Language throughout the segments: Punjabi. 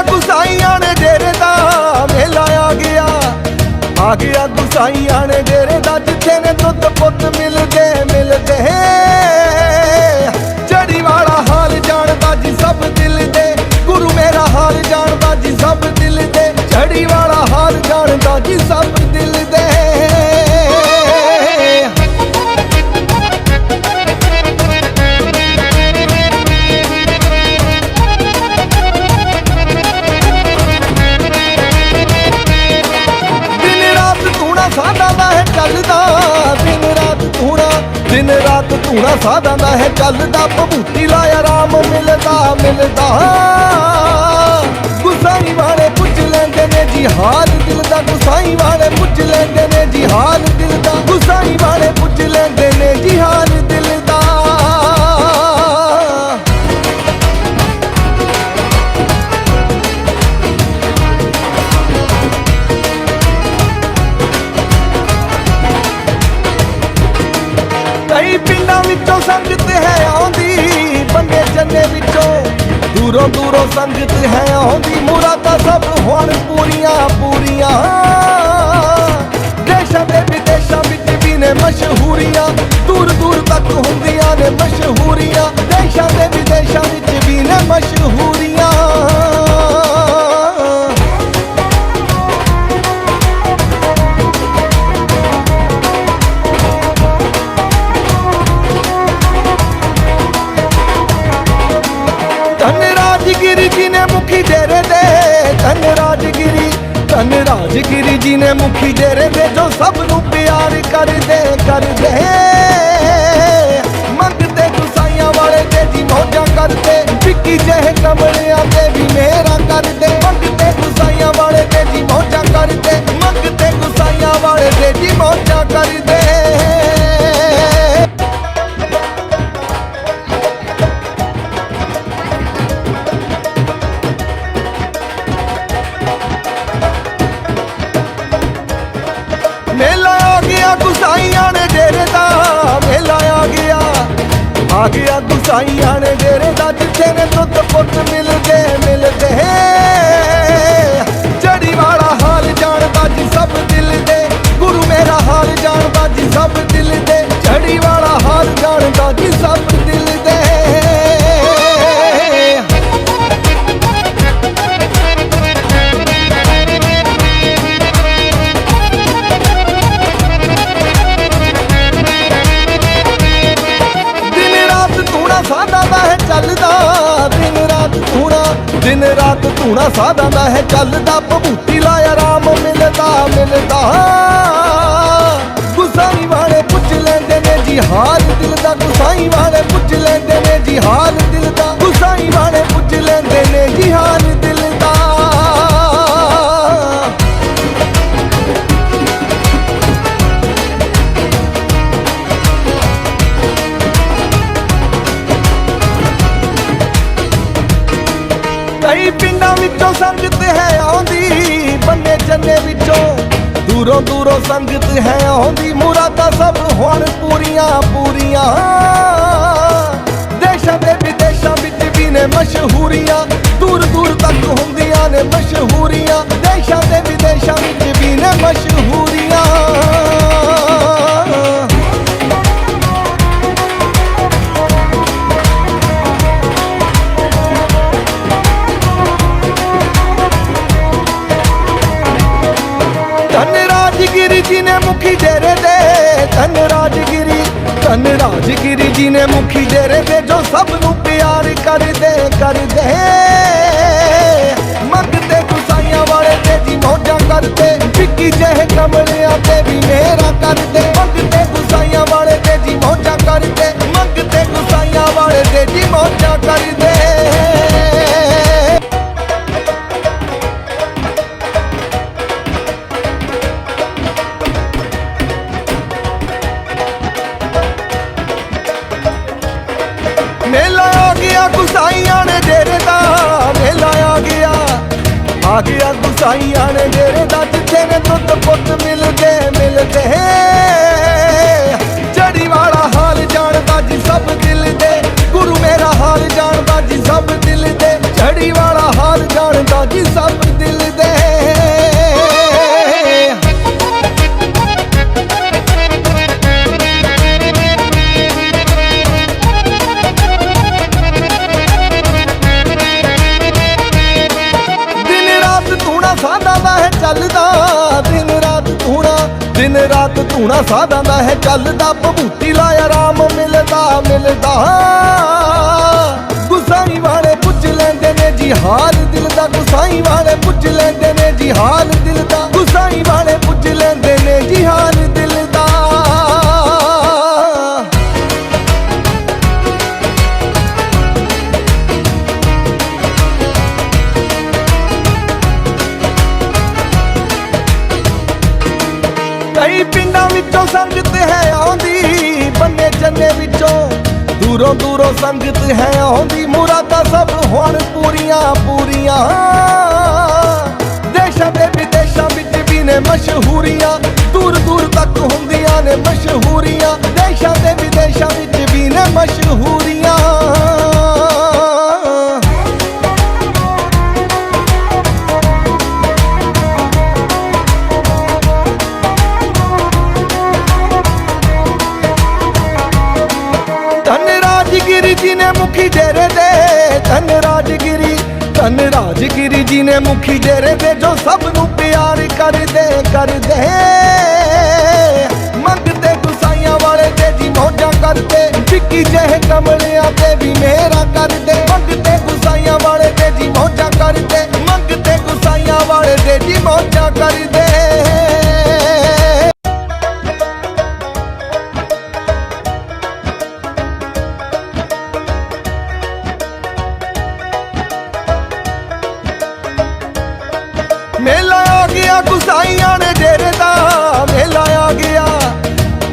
ਗਿਆ ਗੁਸਾਈਆਂ ਨੇ ਡੇਰੇ ਦਾ ਮੇਲਾ ਆ ਗਿਆ। ਆ ਗਿਆ ਗੁਸਾਈਆਂ ਨੇ ਡੇਰੇ ਦਾ, ਜਿੱਥੇ ਨੇ ਦੁੱਧ ਪੁੱਤ ਮਿਲਦੇ ਮਿਲਦੇ। ਚੜੀ ਵਾਲਾ ਹਾਲ ਜਾਣਦਾ ਜੀ ਸਭ ਦਿਲ ਦੇ ਗੁਰੂ ਮੇਰਾ ਹਾਲ ਜਾਣਦਾ ਜੀ ਸਭ ਦਿਲ ਦੇ ਚੜੀ ਵਾਲਾ ਹਾਲ ਜਾਣਦਾ ਜੀ ਸਭ ਦਿਲ ਰਾਤ ਧੂਣਾ ਸਾਦਾ ਦਾ ਹੈ, ਚੱਲਦਾ ਭਭੂਤੀ ਲਾਇਆ, ਰਾਮ ਮਿਲਦਾ ਮਿਲਦਾ। ਗੁਸਾਈ ਵਾਲੇ ਪੁੱਛ ਲੈਂਦੇ ਨੇ ਜੀ ਹਾਲ ਦਿਲ ਦਾ ਗੁਸਾਈ ਵਾਲੇ ਪੁੱਛ ਲੈਂਦੇ ਨੇ ਜੀ ਹਾਲ ਦਿਲ ਦਾ ਗੁਸਾਈ ਵਾਲੇ ਪੁੱਛ ਲੈਂਦੇ ਨੇ ਜੀ ਹਾਲ ਦੂਰੋਂ ਦੂਰੋਂ ਸੰਗਤ ਹੈ ਆਉਂਦੀ ਮੁਰਾਦਾਂ ਸਭ ਹੁਣ ਪੂਰੀਆਂ ਪੂਰੀਆਂ। ਦੇਸ਼ਾਂ ਦੇ ਵਿਦੇਸ਼ਾਂ ਵਿੱਚ ਵੀ ਨੇ ਮਸ਼ਹੂਰੀਆਂ, ਦੂਰ ਦੂਰ ਤੱਕ ਹੁੰਦੀਆਂ ਨੇ ਮਸ਼ਹੂਰੀਆਂ। ਦੇਸ਼ਾਂ ਦੇ ਵਿਦੇਸ਼ਾਂ ਵਿੱਚ ਵੀ ਨੇ ਮਸ਼ਹੂਰੀਆਂ। ਧਨ ਰਾਜਗਿਰੀ ਜੀ ਨੇ ਮੁਖੀ ਡੇਰੇ ਦੇ ਜੋ ਸਭ ਨੂੰ ਪਿਆਰ ਕਰਦੇ ਕਰਦੇ। ਮੰਗਦੇ ਗੁਸਾਈਆਂ ਵਾਲੇ ਤੇ ਜੀ ਮੌਜਾਂ ਕਰਦੇ, ਵਿੱਕੀ ਜਿਹੇ ਕਮਲਿਆਂ ਤੇ ਵੀ ਮੇਰਾ ਕਰਦੇ। ਮੰਗਦੇ ਗੁਸਾਈਆਂ ਵਾਲੇ ਤੇ ਜੀ ਮੌਜਾਂ ਕਰਦੇ। ਆ ਗਿਆ ਗੁਸਾਈਆਂ ਨੇ ਡੇਰੇ ਦਾ ਜਿੱਥੇ ਨੇ ਦੁੱਧ ਪੁੱਤ ਮਿਲਦੇ ਮਿਲਦੇ ਚੜੀ ਵਾਲਾ ਹਾਲ ਜਾਣਦਾ ਜੀ ਸਭ ਦਿਲ ਦੇ। ਗੁਰੂ ਮੇਰਾ ਹਾਲ ਜਾਣਦਾ ਜੀ ਸਭ ਦਿਲ ਦੇ। ਚੜੀ ਵਾਲਾ ਹਾਲ ਜਾਣਦਾ ਜੀ ਸਭ ਦਿਨ ਰਾਤ ਧੂਣਾ ਸਾਦਾ ਦਾ ਹੈ ਚੱਲਦਾ ਭਭੂਤੀ ਲਾਇਆ ਰਾਮ, ਮਿਲਦਾ ਮਿਲਦਾ। ਗੁਸਾਈ ਵਾਲੇ ਪੁੱਛ ਲੈਂਦੇ ਨੇ ਜੀ, ਹਾਲ ਦਿਲ ਦਾ। ਗੁਸਾਈ ਵਾਲੇ ਪੁੱਛ ਲੈਂਦੇ ਨੇ ਜੀ, ਹਾਲ ਦਿਲ ਦਾ। ਗੁਸਾਈ ਵਾਲੇ ਪੁੱਛ ਲੈਂਦੇ ਨੇ ਜੀ, ਹਾਲ ਦੂਰੋਂ ਦੂਰੋਂ ਸੰਗਤ ਹੈ ਆਉਂਦੀ, ਮੁਰਾਦਾਂ ਸਭ ਹੁਣ ਪੂਰੀਆਂ ਪੂਰੀਆਂ। ਦੇਸ਼ਾਂ ਦੇ ਵਿਦੇਸ਼ਾਂ ਵਿੱਚ ਵੀ ਨੇ ਮਸ਼ਹੂਰੀਆਂ, ਦੂਰ ਦੂਰ ਤੱਕ ਹੁੰਦੀਆਂ ਨੇ ਮਸ਼ਹੂਰੀਆਂ। ਦੇਸ਼ਾਂ ਦੇ ਵਿਦੇਸ਼ਾਂ ਵਿੱਚ ਵੀ ਨੇ ਮਸ਼ਹੂਰੀਆਂ। ਮੁਖੀ ਡੇਰੇ ਦੇ ਧਨ ਰਾਜਗਿਰੀ ਧਨ ਰਾਜਗਿਰੀ ਜੀ ਨੇ ਮੁਖੀ ਡੇਰੇ ਦੇ ਜੋ ਸਭ ਨੂੰ ਪਿਆਰ ਕਰਦੇ ਕਰਦੇ। ਮੰਗਦੇ ਗੁਸਾਈਆਂ ਵਾਲੇ ਤੇ ਜੀ ਮੌਜਾਂ ਕਰਦੇ ਵਿੱਕੀ ਜਿਹੇ ਕਮਲਿਆਂ ਤੇ ਵੀ ਮੇਰਾ ਕਰਦੇ। ਮੰਗਦੇ ਗੁਸਾਈਆਂ ਵਾਲੇ ਤੇ ਜੀ ਮੌਜਾਂ ਕਰਦੇ, ਮੰਗਦੇ ਗੁਸਾਈਆਂ ਵਾਲੇ ਤੇ ਜੀ ਮੌਜਾਂ ਆ ਗਿਆ ਗੁਸਾਈਆਂ ਨੇ ਡੇਰੇ ਦਾ ਜਿੱਥੇ ਨੇ ਦੁੱਧ ਪੁੱਤ ਮਿਲਦੇ ਮਿਲਦੇ। ਚੜੀ ਵਾਲਾ ਹਾਲ ਜਾਣਦਾ ਜੀ ਸਭ ਦਿਲ ਦੇ। ਗੁਰੂ ਮੇਰਾ ਹਾਲ ਜਾਣਦਾ ਜੀ ਸਭ ਦਿਲ ਦੇ। ਚੜੀ ਵਾਲਾ ਦਿਨ ਰਾਤ ਧੂਣਾ ਸਾਧਾਂ ਦਾ ਹੈ, ਚੱਲਦਾ ਭਭੂਤੀ ਲਾਇਆ ਰਾਮ, ਮਿਲਦਾ ਮਿਲਦਾ। ਗੁਸਾਈ ਵਾਲੇ ਪੁੱਛ ਲੈਂਦੇ ਨੇ ਜੀ, ਹਾਲ ਦਿਲ ਦਾ। ਗੁਸਾਈ ਵਾਲੇ ਪੁੱਛ ਲੈਂਦੇ ਨੇ ਜੀ, ਹਾਲ ਦਿਲ ਦਾ। ਗੁਸਾਈ ਵਾਲੇ ਪੁੱਛ ਲੈਂਦੇ ਨੇ ਜੀ, ਹਾਲ ਦੂਰੋਂ ਦੂਰੋਂ ਸੰਗਤ ਹੈ ਆਉਂਦੀ, ਮੁਰਾਦਾਂ ਸਭ ਹੁਣ ਪੂਰੀਆਂ ਪੂਰੀਆਂ। ਦੇਸ਼ਾਂ ਦੇ ਵਿਦੇਸ਼ਾਂ ਵਿੱਚ ਵੀ ਨੇ ਮਸ਼ਹੂਰੀਆਂ, ਦੂਰ ਦੂਰ ਤੱਕ ਹੁੰਦੀਆਂ ਨੇ ਮਸ਼ਹੂਰੀਆਂ। ਦੇਸ਼ਾਂ ਦੇ ਵਿਦੇਸ਼ਾਂ ਵਿੱਚ ਵੀ ਨੇ ਮਸ਼ਹੂਰੀਆਂ। ਧਨ ਰਾਜਗਿਰੀ ਧਨ ਰਾਜਗਿਰੀ ਜੀ ਨੇ ਮੁਖੀ ਡੇਰੇ ਦੇ ਜੋ ਸਭ ਨੂੰ ਪਿਆਰ ਕਰਦੇ ਕਰਦੇ। ਮੰਗਦੇ ਗੁਸਾਈਆਂ ਵਾਲੇ ਤੇ ਜੀ ਮੌਜਾਂ ਕਰਦੇ, ਵਿੱਕੀ ਜਿਹੇ ਕਮਲਿਆਂ ਤੇ ਵੀ ਮੇਰਾ ਕਰਦੇ। ਮੰਗਦੇ ਗੁਸਾਈਆਂ ਵਾਲੇ ਤੇ ਜੀ ਮੌਜਾਂ ਕਰਦੇ, ਮੰਗਦੇ ਗੁਸਾਈਆਂ ਵਾਲੇ ਤੇ ਜੀ ਮੌਜਾਂ ਕਰਦੇ।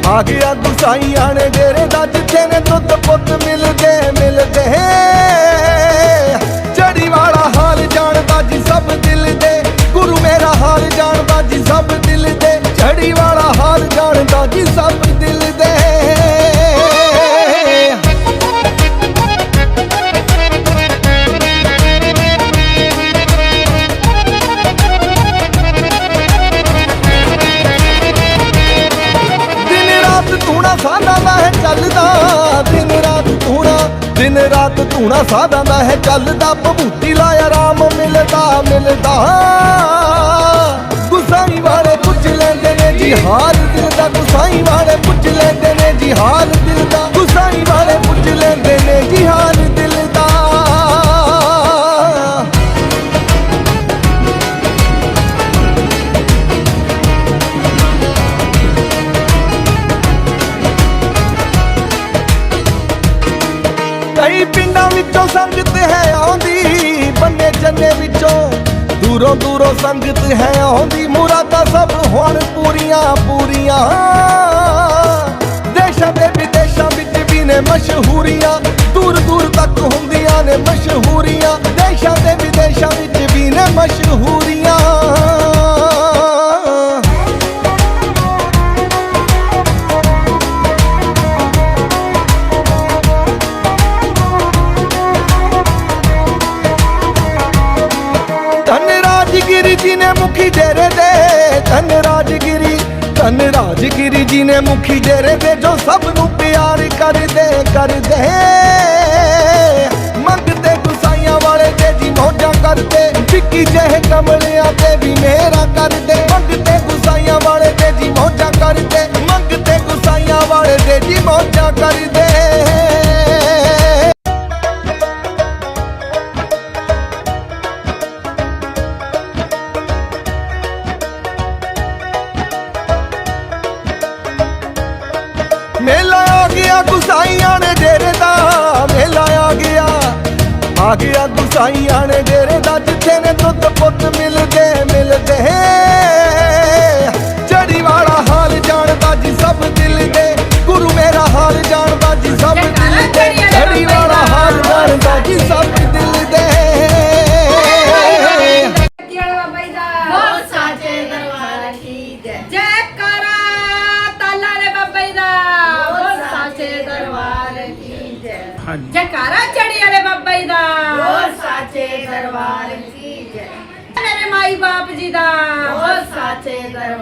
ਆ ਗਿਆ ਗੁਸਾਈਆਂ ਨੇ ਡੇਰੇ ਦਾ, ਜਿੱਥੇ ਨੇ ਦੁੱਧ ਪੁੱਤ ਮਿਲਦੇ ਮਿਲਦੇ ਚੜੀ ਵਾਲਾ ਹਾਲ ਜਾਣਦਾ ਜੀ ਸਭ ਦਿਲ ਦੇ। ਗੁਰੂ ਮੇਰਾ ਹਾਲ ਜਾਣਦਾ ਜੀ ਸਭ ਦਿਲ ਦੇ। ਚੜੀ ਵਾਲਾ ਹਾਲ ਜਾਣਦਾ ਜੀ ਸਭ ਧੂਣਾ ਸਾਧਾਂ ਦਾ ਹੈ ਚੱਲਦਾ ਭਭੂਤੀ ਲਾਇਆ, ਰਾਮ ਮਿਲਦਾ ਮਿਲਦਾ। ਗੁਸਾਈ ਵਾਲੇ ਪੁੱਛ ਲੈਂਦੇ ਨੇ, ਜੀ ਹਾਲ ਦਿਲ ਦਾ। ਗੁਸਾਈ ਵਾਲੇ ਪੁੱਛ ਲੈਂਦੇ ਨੇ, ਜੀ ਹਾਲ ਦਿਲ ਦਾ। ਗੁਸਾਈ ਵਾਲੇ ਪੁੱਛ ਲੈਂਦੇ ਨੇ, ਜੀ ਹਾਲ ਕਈ ਪਿੰਡਾਂ ਵਿੱਚੋਂ ਸੰਗਤ ਹੈ ਆਉਂਦੀ, ਬੰਨੇ ਜੰਨੇ ਵਿੱਚੋਂ। ਦੂਰੋਂ ਦੂਰੋਂ ਸੰਗਤ ਹੈ ਆਉਂਦੀ, ਮੁਰਾਦਾਂ ਸਭ ਹੁਣ ਪੂਰੀਆਂ ਪੂਰੀਆਂ। ਦੇਸ਼ਾਂ ਦੇ ਵਿਦੇਸ਼ਾਂ ਵਿੱਚ ਵੀ ਨੇ ਮਸ਼ਹੂਰੀਆਂ, ਦੂਰ ਦੂਰ ਤੱਕ ਹੁੰਦੀਆਂ ਨੇ ਮਸ਼ਹੂਰੀਆਂ। ਦੇਸ਼ਾਂ ਦੇ ਵਿਦੇਸ਼ਾਂ ਵਿੱਚ ਵੀ ਨੇ ਮਸ਼ਹੂਰੀਆਂ। ਧਨ ਰਾਜਗਿਰੀ ਧਨ ਰਾਜਗਿਰੀ ਜੀ ਨੇ ਮੁਖੀ ਡੇਰੇ ਦੇ ਜੋ ਸਭ ਗਿਆ ਗੁਸਾਈਆਂ ਨੇ ਡੇਰੇ ਦਾ ਜਿੱਥੇ ਨੇ ਦੁੱਧ ਪੁੱਤ ਮਿਲਦੇ ਮਿਲਦੇ।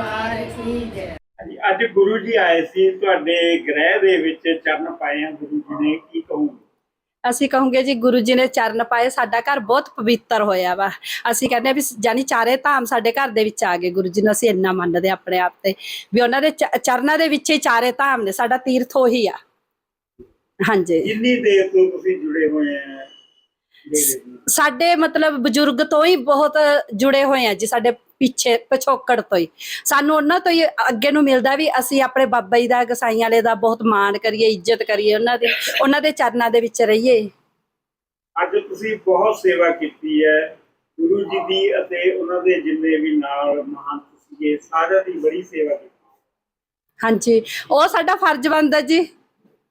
ਸਾਚੇ ਦਰਬਾਰ ਕੀ ਜੈ ਹਾਂਜੀ, ਅੱਜ ਗੁਰੂ ਜੀ ਆਏ ਸੀ ਤੁਹਾਡੇ ਗ੍ਰਹਿ ਦੇ ਵਿੱਚ ਚਰਨ ਪਾਏ ਆ ਗੁਰੂ ਜੀ ਨੇ ਕੀ ਕਹੂੰ ਅਸੀਂ ਕਹੂੰਗੇ ਜੀ ਗੁਰੂ ਜੀ ਨੇ ਚਰਨ ਪਾਏ ਸਾਡਾ ਘਰ ਬਹੁਤ ਪਵਿੱਤਰ ਹੋਇਆ ਵਾ। ਅਸੀਂ ਕਹਿੰਦੇ ਆ ਵੀ ਜਾਨੀ ਚਾਰੇ ਧਾਮ ਸਾਡੇ ਘਰ ਦੇ ਵਿੱਚ ਆ ਗਏ ਗੁਰੂ ਜੀ ਨੂੰ ਅਸੀਂ ਇੰਨਾ ਮੰਨਦੇ ਹਾਂ ਆਪਣੇ ਆਪ ਤੇ। ਵੀ ਉਹਨਾਂ ਦੇ ਚ- ਚਰਨਾਂ ਦੇ ਵਿੱਚ ਹੀ ਚਾਰੇ ਧਾਮ ਨੇ ਸਾਡਾ ਤੀਰਥ ਉਹੀ ਆ। ਹਾਂਜੀ। ਕਿੰਨੀ ਦੇਰ ਤੋਂ ਤੁਸੀਂ ਜੁੜੇ ਹੋਏ ਆ? ਸਾਡੇ ਮਤਲਬ ਬਜ਼ੁਰਗ ਤੋਂ ਹੀ ਬਹੁਤ ਜੁੜੇ ਹੋਏ ਆ ਜੀ ਸਾਡੇ ਪਿੱਛੇ ਪਿਛੋਕੜ ਤੋਂ ਹੀ। ਸਾਨੂੰ ਉਹਨਾਂ ਤੋਂ ਹੀ ਅੱਗੇ ਨੂੰ ਮਿਲਦਾ ਵੀ ਅਸੀਂ ਆਪਣੇ ਬਾਬਾ ਜੀ ਦਾ ਗਸਾਈਆਂ ਵਾਲੇ ਦਾ ਬਹੁਤ ਮਾਣ ਕਰੀਏ ਇੱਜ਼ਤ ਕਰੀਏ ਉਹਨਾਂ ਦੀ ਉਹਨਾਂ ਦੇ ਚਰਨਾਂ ਦੇ ਵਿੱਚ ਰਹੀਏ। ਅੱਜ ਤੁਸੀਂ ਬਹੁਤ ਸੇਵਾ ਕੀਤੀ ਹੈ ਗੁਰੂ ਜੀ ਦੀ ਅਤੇ ਉਹਨਾਂ ਦੇ ਜਿੰਨੇ ਵੀ ਨਾਲ ਮਹਾਨ ਸੀਗੇ ਸਾਰਿਆਂ ਦੀ ਬੜੀ ਸੇਵਾ ਕੀਤੀ। ਹਾਂਜੀ ਉਹ ਸਾਡਾ ਫਰਜ਼ ਬਣਦਾ ਜੀ।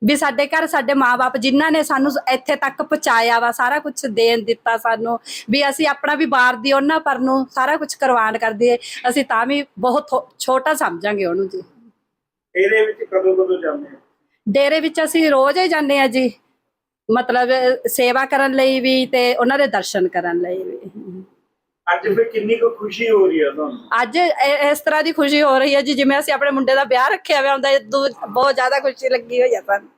ਵੀ ਸਾਡੇ ਘਰ ਸਾਡੇ ਮਾਪੇ ਜਿਨ੍ਹਾਂ ਨੇ ਸਾਨੂੰ ਇੱਥੇ ਤੱਕ ਪਹੁੰਚਾਇਆ ਵਾ ਸਾਰਾ ਕੁਝ ਦੇਣ ਦਿੱਤਾ ਸਾਨੂੰ ਵੀ ਅਸੀਂ ਆਪਣਾ ਵੀ ਬਾਰ ਦੀ ਉਹਨਾਂ ਪਰ ਨੂੰ ਸਾਰਾ ਕੁਝ ਕੁਰਬਾਨ ਕਰ ਦਈਏ ਅਸੀਂ ਤਾਂ ਵੀ ਬਹੁਤ ਛੋਟਾ ਸਮਝਾਂਗੇ ਉਹਨੂੰ ਜੀ। ਇਹਦੇ ਵਿੱਚ ਕਦੋਂ ਕਦੋਂ ਜਾਂਦੇ ਹੋ ਡੇਰੇ ਵਿੱਚ ਅਸੀਂ ਰੋਜ਼ ਹੀ ਜਾਂਦੇ ਆ ਜੀ ਮਤਲਬ ਸੇਵਾ ਕਰਨ ਲਈ ਵੀ ਤੇ ਉਹਨਾਂ ਦੇ ਦਰਸ਼ਨ ਕਰਨ ਲਈ ਵੀ। ਅੱਜ ਫਿਰ ਕਿੰਨੀ ਕੁ ਖੁਸ਼ੀ ਹੋ ਰਹੀ ਹੈ ਤੁਹਾਨੂੰ? ਅੱਜ ਇ- ਇਸ ਤਰ੍ਹਾਂ ਦੀ ਖੁਸ਼ੀ ਹੋ ਰਹੀ ਹੈ ਜੀ ਜਿਵੇਂ ਅਸੀਂ ਆਪਣੇ ਮੁੰਡੇ ਦਾ ਵਿਆਹ ਰੱਖਿਆ ਹੋਇਆ ਹੁੰਦਾ ਇਦੋਂ ਬਹੁਤ ਜ਼ਿਆਦਾ ਖੁਸ਼ੀ ਲੱਗੀ ਹੋਈ ਆ ਸਾਨੂੰ।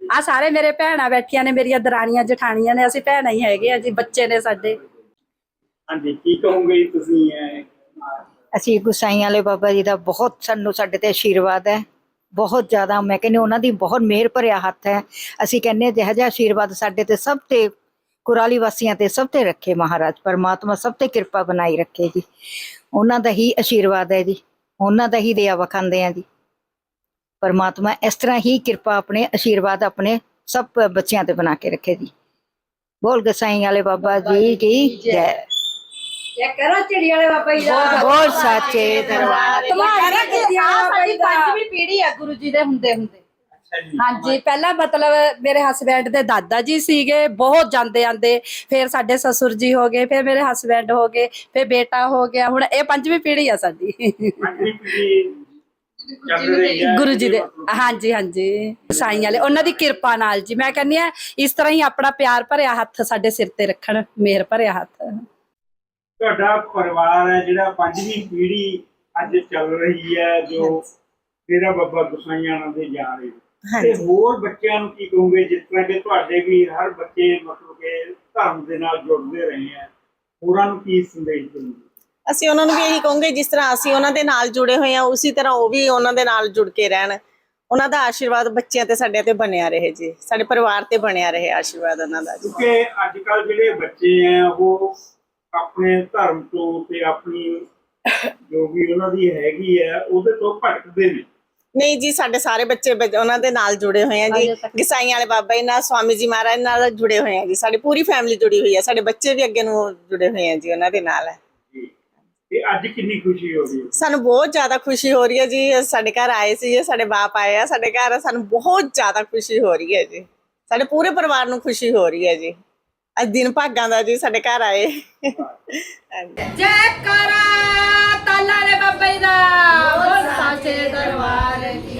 ਆ ਸਾਰੇ ਮੇਰੇ ਭੈਣਾਂ ਬੈਠੀਆਂ ਨੇ ਮੇਰੀਆਂ ਦਰਾਣੀਆਂ ਜਠਾਣੀਆਂ ਨੇ ਅਸੀਂ ਭੈਣਾਂ ਹੀ ਹੈਗੇ ਆ ਜੀ ਬੱਚੇ ਨੇ ਸਾਡੇ। ਹਾਂਜੀ ਕੀ ਕਹੋਗੇ ਜੀ ਤੁਸੀਂ ਇਹ? ਅਸੀਂ ਗੁਸਾਈਆਂ ਵਾਲੇ ਬਾਬਾ ਜੀ ਦਾ ਬਹੁਤ ਸਾਨੂੰ ਸਾਡੇ ਤੇ ਆਸ਼ੀਰਵਾਦ ਹੈ। ਬਹੁਤ ਜ਼ਿਆਦਾ ਮੈਂ ਕਹਿੰਦੀ ਉਹਨਾਂ ਦੀ ਬਹੁਤ ਮਿਹਰ ਭਰਿਆ ਹੱਥ ਹੈ। ਅਸੀਂ ਕਹਿੰਦੇ ਜਿਹੋ ਜਿਹਾ ਆਸ਼ੀਰਵਾਦ ਸਾਡੇ ਤੇ ਸਭ ਤੇ ਕੁਰਾਲੀ ਵਾਸੀਆਂ ਤੇ ਸਭ ਤੇ ਰੱਖੇ ਮਹਾਰਾਜ ਪਰਮਾਤਮਾ ਸਭ ਤੇ ਕਿਰਪਾ ਬਣਾਈ ਰੱਖੇ ਜੀ। ਉਹਨਾਂ ਦਾ ਹੀ ਆਸ਼ੀਰਵਾਦ ਹੈ ਜੀ ਉਹਨਾਂ ਦਾ ਹੀ ਦਇਆ ਵਖਾਂਦੇ ਆ ਜੀ। ਪਰਮਾਤਮਾ ਇਸ ਤਰ੍ਹਾਂ ਹੀ ਕਿਰਪਾ ਆਪਣੇ ਆਸ਼ੀਰਵਾਦ ਆਪਣੇ ਸਭ ਬੱਚਿਆਂ ਤੇ ਬਣਾ ਕੇ ਰੱਖੇ ਜੀ। ਬੋਲ ਗਸਾਈ ਵਾਲੇ ਬਾਬਾ ਜੀ ਕੀ ਜੈ। ਕਰੋ ਚਿੜੀ ਵਾਲੇ ਬਾਬਾ ਜੀ ਬੋਲ ਸਾਚੇ ਦਰਬਾਰ। ਤੁਹਾਡਾ ਸਾਡੀ ਪੰਜਵੀਂ ਪੀੜ੍ਹੀ ਆ ਗੁਰੂ ਜੀ ਦੇ ਹੁੰਦੇ ਹੁੰਦੇ ਹਾਂਜੀ। ਪਹਿਲਾਂ ਮਤਲਬ ਮੇਰੇ ਹਸਬੈਂਡ ਦੇ ਦਾਦਾ ਜੀ ਸੀਗੇ ਬਹੁਤ ਜਾਂਦੇ ਆਂਦੇ। ਫਿਰ ਸਾਡੇ ਸਸੁਰ ਜੀ ਹੋ ਗਏ ਫਿਰ ਮੇਰੇ ਹਸਬੈਂਡ ਹੋ ਗਏ ਫਿਰ ਬੇਟਾ ਹੋ ਗਿਆ। ਹੁਣ ਇਹ ਪੰਜਵੀਂ ਪੀੜ੍ਹੀ ਆ ਸਾਡੀ। ਪੰਜਵੀਂ ਪੀੜ੍ਹੀ ਚੱਲ ਰਹੀ ਹੈ। ਗੁਰੂ ਜੀ ਦੇ ਹਾਂਜੀ ਹਾਂਜੀ। ਸਾਈਂ ਵਾਲੇ ਉਹਨਾਂ ਦੀ ਕਿਰਪਾ ਨਾਲ ਜੀ। ਮੈਂ ਕਹਿੰਦੀ ਆ ਇਸ ਤਰ੍ਹਾਂ ਹੀ ਆਪਣਾ ਪਿਆਰ ਭਰਿਆ ਹੱਥ ਸਾਡੇ ਸਿਰ ਤੇ ਰੱਖਣ ਮਿਹਰ ਭਰਿਆ ਹੱਥ। ਤੁਹਾਡਾ ਪਰਿਵਾਰ ਹੈ ਜਿਹੜਾ ਪੰਜਵੀਂ ਪੀੜ੍ਹੀ ਅੱਜ ਚੱਲ ਰਹੀ ਹੈ ਜੋ ਤੇਰਾ ਬੱਬਾ ਗੁਸਾਈਆਂ ਨਾਲ ਦੇ ਜਾ ਰਹੇ ਤੇ ਹੋਰ ਬੱਚਿਆਂ ਨੂੰ ਕੀ ਕਹੋਗੇ ਜਿਸ ਤਰ੍ਹਾਂ ਕਿ ਤੁਹਾਡੇ ਵੀ ਹਰ ਬੱਚੇ ਮਤਲਬ ਕਿ ਧਰਮ ਦੇ ਨਾਲ ਜੁੜਦੇ ਰਹੇ ਹੈ ਹੋਰਾਂ ਨੂੰ ਕੀ ਸੰਦੇਸ਼ ਦਿੰਦੇ ਅਸੀਂ ਉਹਨਾਂ ਨੂੰ ਵੀ ਇਹੀ ਕਹੋਗੇ ਜਿਸ ਤਰ੍ਹਾਂ ਅਸੀਂ ਉਹਨਾਂ ਦੇ ਨਾਲ ਜੁੜੇ ਹੋਏ ਆ ਉਸੇ ਤਰ੍ਹਾਂ ਉਹ ਵੀ ਉਹਨਾਂ ਦੇ ਨਾਲ ਜੁੜ ਕੇ ਰਹਿਣ। ਉਹਨਾਂ ਦਾ ਆਸ਼ੀਰਵਾਦ ਬੱਚਿਆਂ ਤੇ ਸਾਡੇ ਤੇ ਬਣਿਆ ਰਹੇ ਜੀ। ਸਾਡੇ ਪਰਿਵਾਰ ਤੇ ਬਣਿਆ ਰਹੇ ਆਸ਼ੀਰਵਾਦ ਉਹਨਾਂ ਦਾ ਜੀ। ਕਿਉਂਕਿ ਅੱਜ ਕੱਲ ਜਿਹੜੇ ਬੱਚੇ ਆ ਉਹ ਆਪਣੇ ਧਰਮ ਤੋਂ ਤੇ ਆਪਣੀ ਜੋ ਵੀ ਉਹਨਾਂ ਦੀ ਹੈਗੀ ਹੈ ਉਹਦੇ ਤੋਂ ਭਟਕਦੇ ਨੇ। ਨਹੀਂ ਜੀ ਸਾਡੇ ਸਾਰੇ ਬੱਚੇ ਉਹਨਾਂ ਦੇ ਨਾਲ ਜੁੜੇ ਹੋਏ ਆ ਜੀ। ਗਸਾਈਆਂ ਵਾਲੇ ਬਾਬਾ ਜੀ ਨਾਲ ਸਵਾਮੀ ਜੀ ਮਹਾਰਾਜ ਨਾਲ ਜੁੜੇ ਹੋਏ ਆ ਜੀ। ਸਾਡੀ ਪੂਰੀ ਫੈਮਿਲੀ ਜੁੜੀ ਹੋਈ ਹੈ ਸਾਡੇ ਬੱਚੇ ਵੀ ਅੱਗੇ ਨੂੰ ਜੁੜੇ ਹੋਏ ਆ ਜੀ ਉਹਨਾਂ ਦੇ ਨਾਲ। ਜੀ। ਤੇ ਅੱਜ ਕਿੰਨੀ ਖੁਸ਼ੀ ਹੋ ਰਹੀ ਹੈ? ਸਾਨੂੰ ਬਹੁਤ ਜ਼ਿਆਦਾ ਖੁਸ਼ੀ ਹੋ ਰਹੀ ਹੈ ਜੀ। ਸਾਡੇ ਘਰ ਆਏ ਸੀ ਸਾਡੇ ਬਾਪ ਆਏ ਆ। ਸਾਡੇ ਘਰ ਸਾਨੂੰ ਬਹੁਤ ਜ਼ਿਆਦਾ ਖੁਸ਼ੀ ਹੋ ਰਹੀ ਹੈ ਜੀ। ਸਾਡੇ ਪੂਰੇ ਪਰਿਵਾਰ ਨੂੰ ਖੁਸ਼ੀ ਹੋ ਰਹੀ ਹੈ ਜੀ। ਅੱਜ ਦਿਨ ਭਾਗਾਂ ਦਾ ਜੀ ਸਾਡੇ ਘਰ ਆਏ ਹਾਂਜੀ। ਜੈ ਕਰਾ ਤਾਲਾ ਨੇ ਬਾਬਾ ਦਾ ਬੋਲ ਸਾਚੇ ਦਰਬਾਰ ਕੀ